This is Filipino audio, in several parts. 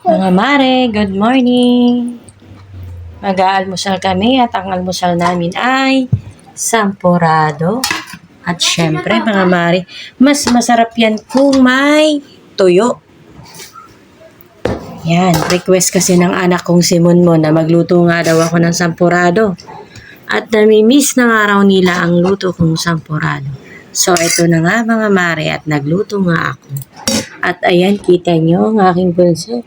Mga mare, good morning. Mag-aalmusal kami at ang almusal namin ay sampurado. At syempre, mga mare, mas masarap yan kung may tuyo. Yan, request kasi ng anak kong si Monmo na magluto nga daw ako ng sampurado. At nami-miss na nga raw nila ang luto kong sampurado. So, ito na nga mga mare at nagluto nga ako. At ayan, kita nyo ang aking bunso.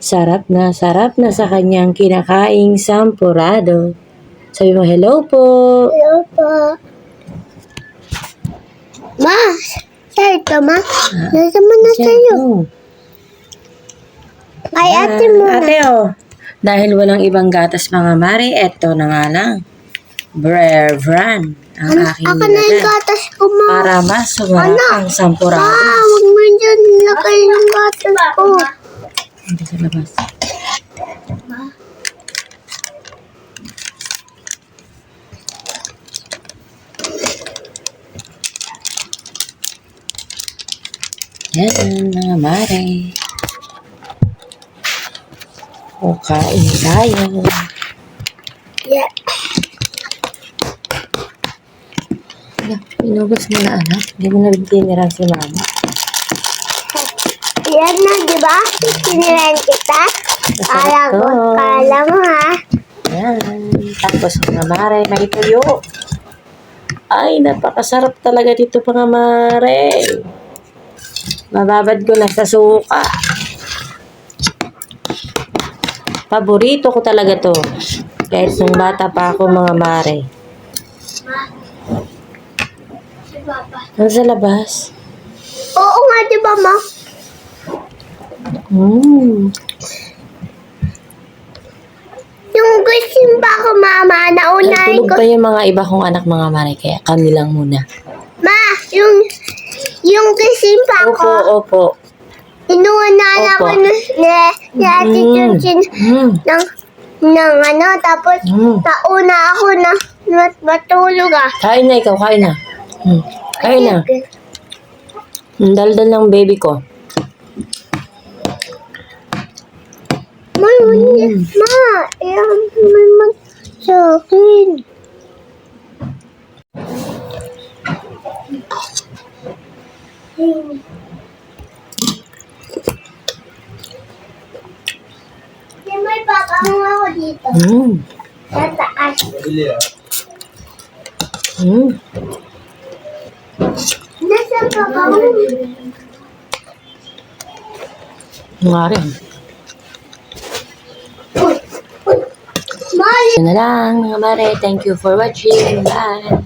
Sarap na sarap na sa kanyang kinakaing sampurado. Sabi mo, hello po. Hello po. Ma, sa'yo ito, ma. Nasa mo na sa'yo. Oh. Ay, ate mo na. Ate, oh. Dahil walang ibang gatas mga mare, eto na nga lang. Brevran ang Ano, aking ako na yung nilagay. gatas ko, ma. Para mas sumarap Ano? ang sampurado. Ma, huwag mo dyan lagay yung gatas ko. Hindi sa labas. Yan, mga mare. O, kain tayo. Yeah. Inubos mo na anak. Hindi mo na binira si mama. Yan na, di ba? Sinilan kita. Kala ko, kala mo ha. Yan. Tapos mga mare, may tuyo. Ay, napakasarap talaga dito mga mare. Mababad ko na sa suka. Paborito ko talaga to. Kahit nung bata pa ako mga mare. Ano sa labas? Oo nga, di ba, ma? Hmm. Yung gusto ba ako, mama, naunahin Tulog ko. pa yung mga iba kong anak mga mare. Kaya kami lang muna. Ma, yung, yung kisimpa Opo, ko, opo. inuunahan Opo. ako ni, ni, ni Ate Mm. Hmm. ng, ng ano, tapos Hmm. nauna ako na mat matulog ah. Kain na ikaw, kain na. Hmm. Kain na. Ang daldal ng baby ko. Ma, mm. ma, ayan, may mag sa akin. Di may papango ako dito. Hmm. Sa taas. Hmm. Nasaan papango? Nga rin. Yun na lang, mga mare. Thank you for watching. Bye.